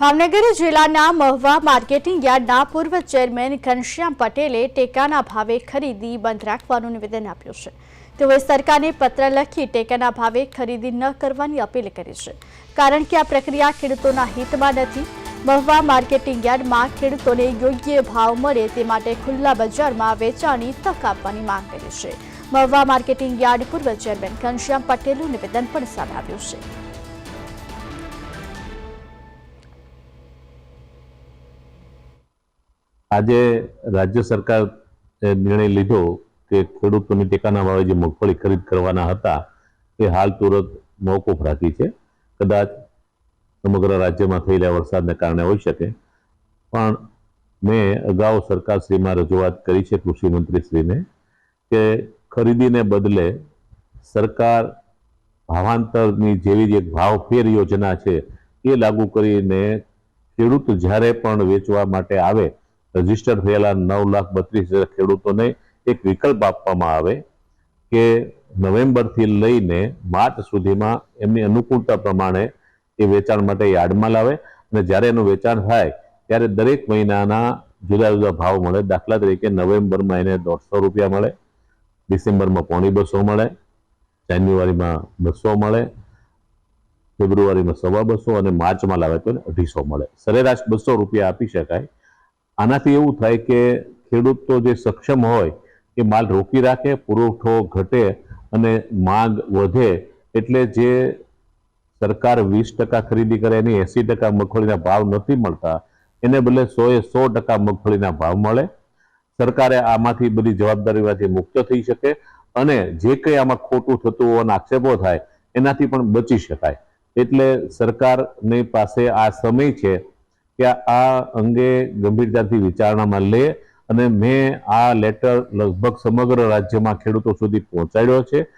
ભાવનગર જિલ્લાના મહુવા માર્કેટિંગ યાર્ડના પૂર્વ ચેરમેન ઘનશ્યામ પટેલે ટેકાના ભાવે ખરીદી બંધ રાખવાનું નિવેદન આપ્યું છે. તેઓએ સરકારને પત્ર લખી ટેકાના ભાવે ખરીદી ન કરવાની અપીલ કરી છે. કારણ કે આ પ્રક્રિયા ખેડૂતોના હિતમાં નથી. મહુવા માર્કેટિંગ યાર્ડમાં ખેડૂતોને યોગ્ય ભાવ મળે તે માટે ખુલ્લા બજારમાં વેચાણની તક આપવાની માંગ કરી છે. મહુવા માર્કેટિંગ યાર્ડ પૂર્વ ચેરમેન ઘનશ્યામ પટેલનું નિવેદન પણ સામે આવ્યું છે. આજે રાજ્ય સરકાર નિર્ણય લીધો કે ખેડૂતોની ટેકાના ભાવે જે મગફળી ખરીદ કરવાના હતા, એ હાલ તુરંત મોકૂફ રાખી છે. કદાચ સમગ્ર રાજ્યમાં થયેલા વરસાદને કારણે હોઈ શકે. પણ મેં અગાઉ સરકારશ્રીમાં રજૂઆત કરી છે કૃષિમંત્રીશ્રીને કે ખરીદીને બદલે સરકાર ભાવાંતરની જેવી જ એક ભાવ ફેર યોજના છે એ લાગુ કરીને ખેડૂત જ્યારે પણ વેચવા માટે આવે રજિસ્ટર થયેલા નવ લાખ બત્રીસ હજાર ખેડૂતોને એક વિકલ્પ આપવામાં આવે કે નવેમ્બરથી લઈને માર્ચ સુધીમાં એમની અનુકૂળતા પ્રમાણે એ વેચાણ માટે યાર્ડમાં લાવે અને જ્યારે એનું વેચાણ થાય ત્યારે દરેક મહિનાના જુદા જુદા ભાવ મળે. દાખલા તરીકે નવેમ્બરમાં એને દોઢસો રૂપિયા મળે, ડિસેમ્બરમાં પોણી બસો મળે, જાન્યુઆરીમાં બસો મળે, ફેબ્રુઆરીમાં સવા બસો અને માર્ચમાં લાવે તો અઢીસો મળે. સરેરાશ બસો રૂપિયા આપી શકાય. આનાથી એવું થાય કે ખેડૂત તો જે સક્ષમ હોય, એ માલ રોકી રાખે, પુરવઠો ઘટે અને માંગ વધે એટલે જે સરકાર વીસ ટકા ખરીદી કરે, એની એસી ટકા મગફળીના ભાવ નથી મળતા, એને બદલે સો એ સો ટકા મગફળીના ભાવ મળે. સરકારે આમાંથી બધી જવાબદારીમાંથી મુક્ત થઈ શકે અને જે કંઈ આમાં ખોટું થતું હોવાના આક્ષેપો થાય, એનાથી પણ બચી શકાય. એટલે સરકારની પાસે આ સમય છે કે આ અંગે ગંભીરતાથી વિચારણામાં લે અને મેં આ લેટર લગભગ સમગ્ર રાજ્યમાં ખેડૂતો સુધી પહોંચાડ્યો છે.